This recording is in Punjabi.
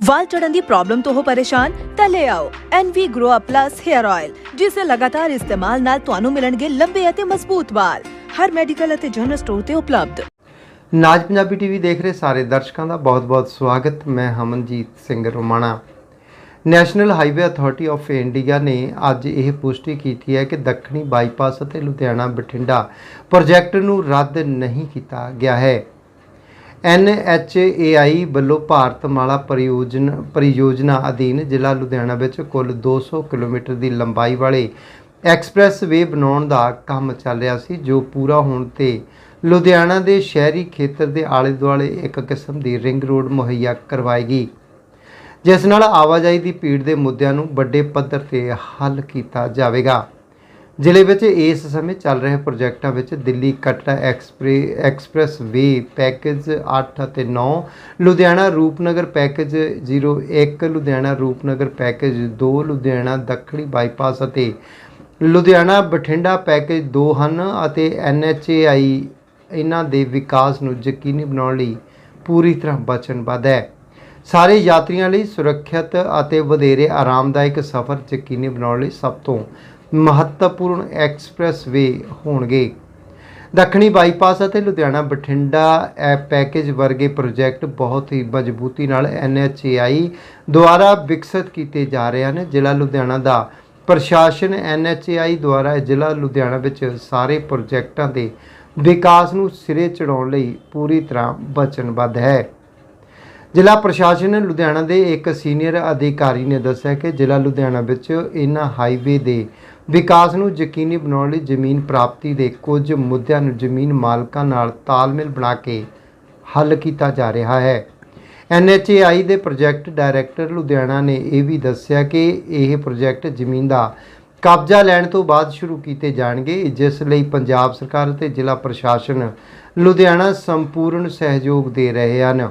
ਵਾਲ ਚੜਨ ਦੀ ਪ੍ਰੋਬਲਮ ਤੋਂ ਹੋ ਪਰੇਸ਼ਾਨ, ਤਾਂ ਲੈ ਆਓ NV Grow Up Plus Hair Oil ਜਿਸ ਦੇ ਲਗਾਤਾਰ ਇਸਤੇਮਾਲ ਨਾਲ ਤੁਹਾਨੂੰ ਮਿਲਣਗੇ ਲੰਬੇ ਅਤੇ ਮਜ਼ਬੂਤ ਵਾਲ। ਹਰ ਮੈਡੀਕਲ ਅਤੇ ਜਨਰਲ ਸਟੋਰ ਤੇ ਉਪਲਬਧ। ਨਾਜ ਪੰਜਾਬੀ ਟੀਵੀ ਦੇਖ ਰਹੇ ਸਾਰੇ ਦਰਸ਼ਕਾਂ ਦਾ ਬਹੁਤ-ਬਹੁਤ ਸਵਾਗਤ। ਮੈਂ Hamanjeet Singh Romana. National highway authority of India ਨੇ ਅੱਜ ਇਹ ਪੁਸ਼ਟੀ ਕੀਤੀ ਹੈ ਕਿ ਦੱਖਣੀ ਬਾਈਪਾਸ ਅਤੇ ਲੁਧਿਆਣਾ ਬਠਿੰਡਾ ਪ੍ਰੋਜੈਕਟ ਨੂੰ ਰੱਦ ਨਹੀਂ ਕੀਤਾ ਗਿਆ ਹੈ। NHAI ਵੱਲੋਂ ਭਾਰਤ ਮਾਲਾ ਪਰਿਯੋਜਨ ਪਰਿਯੋਜਨਾ ਅਧੀਨ ਜ਼ਿਲ੍ਹਾ ਲੁਧਿਆਣਾ ਵਿੱਚ ਕੁੱਲ 200 ਕਿਲੋਮੀਟਰ ਦੀ ਲੰਬਾਈ ਵਾਲੇ ਐਕਸਪ੍ਰੈਸ ਵੇ ਬਣਾਉਣ ਦਾ ਕੰਮ ਚੱਲ ਰਿਹਾ ਸੀ, ਜੋ ਪੂਰਾ ਹੋਣ ਤੇ ਲੁਧਿਆਣਾ ਦੇ ਸ਼ਹਿਰੀ ਖੇਤਰ ਦੇ ਆਲੇ ਦੁਆਲੇ ਇੱਕ ਕਿਸਮ ਦੀ ਰਿੰਗ ਰੋਡ ਮੁਹੱਈਆ ਕਰਵਾਏਗੀ, ਜਿਸ ਨਾਲ ਆਵਾਜਾਈ ਦੀ ਭੀੜ ਦੇ ਮੁੱਦਿਆਂ ਨੂੰ ਵੱਡੇ ਪੱਧਰ ਤੇ ਹੱਲ ਕੀਤਾ ਜਾਵੇਗਾ। ਜ਼ਿਲ੍ਹੇ ਵਿੱਚ ਇਸ ਸਮੇਂ ਚੱਲ ਰਹੇ ਪ੍ਰੋਜੈਕਟਾਂ ਵਿੱਚ Delhi Katra express, expressway package 8 ਅਤੇ 9 ਲੁਧਿਆਣਾ ਰੂਪਨਗਰ ਪੈਕੇਜ 01 ਲੁਧਿਆਣਾ ਰੂਪਨਗਰ ਪੈਕੇਜ 2 ਲੁਧਿਆਣਾ ਦੱਖਣੀ ਬਾਈਪਾਸ ਅਤੇ ਲੁਧਿਆਣਾ ਬਠਿੰਡਾ ਪੈਕੇਜ 2 ਹਨ ਅਤੇ NHAI ਇਹਨਾਂ ਦੇ ਵਿਕਾਸ ਨੂੰ ਯਕੀਨੀ ਬਣਾਉਣ ਲਈ ਪੂਰੀ ਤਰ੍ਹਾਂ ਵਚਨਬੱਧ ਹੈ। ਸਾਰੇ ਯਾਤਰੀਆਂ ਲਈ ਸੁਰੱਖਿਅਤ ਅਤੇ ਵਧੇਰੇ ਆਰਾਮਦਾਇਕ ਸਫ਼ਰ ਯਕੀਨੀ ਬਣਾਉਣ ਲਈ ਸਭ ਤੋਂ ਮਹੱਤਵਪੂਰਨ ਐਕਸਪ੍ਰੈਸ ਵੇ ਹੋਣਗੇ। ਦੱਖਣੀ ਬਾਈਪਾਸ ਅਤੇ ਲੁਧਿਆਣਾ ਬਠਿੰਡਾ ਐ ਪੈਕੇਜ ਵਰਗੇ ਪ੍ਰੋਜੈਕਟ ਬਹੁਤ ਹੀ ਮਜ਼ਬੂਤੀ ਨਾਲ NHAI ਦੁਆਰਾ ਵਿਕਸਿਤ ਕੀਤੇ ਜਾ ਰਹੇ ਹਨ। ਜ਼ਿਲ੍ਹਾ ਲੁਧਿਆਣਾ ਦਾ ਪ੍ਰਸ਼ਾਸਨ NHAI ਦੁਆਰਾ ਜ਼ਿਲ੍ਹਾ ਲੁਧਿਆਣਾ ਵਿੱਚ ਸਾਰੇ ਪ੍ਰੋਜੈਕਟਾਂ ਦੇ ਵਿਕਾਸ ਨੂੰ ਸਿਰੇ ਚੜਾਉਣ ਲਈ ਪੂਰੀ ਤਰ੍ਹਾਂ ਵਚਨਬੱਧ ਹੈ। ਜ਼ਿਲ੍ਹਾ ਪ੍ਰਸ਼ਾਸਨ ਲੁਧਿਆਣਾ ਦੇ ਇੱਕ ਸੀਨੀਅਰ ਅਧਿਕਾਰੀ ਨੇ ਦੱਸਿਆ ਕਿ ਜ਼ਿਲ੍ਹਾ ਲੁਧਿਆਣਾ ਵਿੱਚ ਇਹਨਾਂ ਹਾਈਵੇ ਦੇ ਵਿਕਾਸ ਨੂੰ ਯਕੀਨੀ ਬਣਾਉਣ ਲਈ ਜ਼ਮੀਨ ਪ੍ਰਾਪਤੀ ਦੇ ਕੁਝ ਮੁੱਦਿਆਂ ਨੂੰ ਜ਼ਮੀਨ ਮਾਲਕਾਂ ਨਾਲ ਤਾਲਮੇਲ ਬਣਾ ਕੇ ਹੱਲ ਕੀਤਾ ਜਾ ਰਿਹਾ ਹੈ। NHAI ਦੇ ਪ੍ਰੋਜੈਕਟ ਡਾਇਰੈਕਟਰ ਲੁਧਿਆਣਾ ਨੇ ਇਹ ਵੀ ਦੱਸਿਆ ਕਿ ਇਹ ਪ੍ਰੋਜੈਕਟ ਜ਼ਮੀਨ ਦਾ ਕਬਜ਼ਾ ਲੈਣ ਤੋਂ ਬਾਅਦ ਸ਼ੁਰੂ ਕੀਤੇ ਜਾਣਗੇ, ਜਿਸ ਲਈ ਪੰਜਾਬ ਸਰਕਾਰ ਅਤੇ ਜ਼ਿਲ੍ਹਾ ਪ੍ਰਸ਼ਾਸਨ ਲੁਧਿਆਣਾ ਸੰਪੂਰਨ ਸਹਿਯੋਗ ਦੇ ਰਹੇ ਹਨ।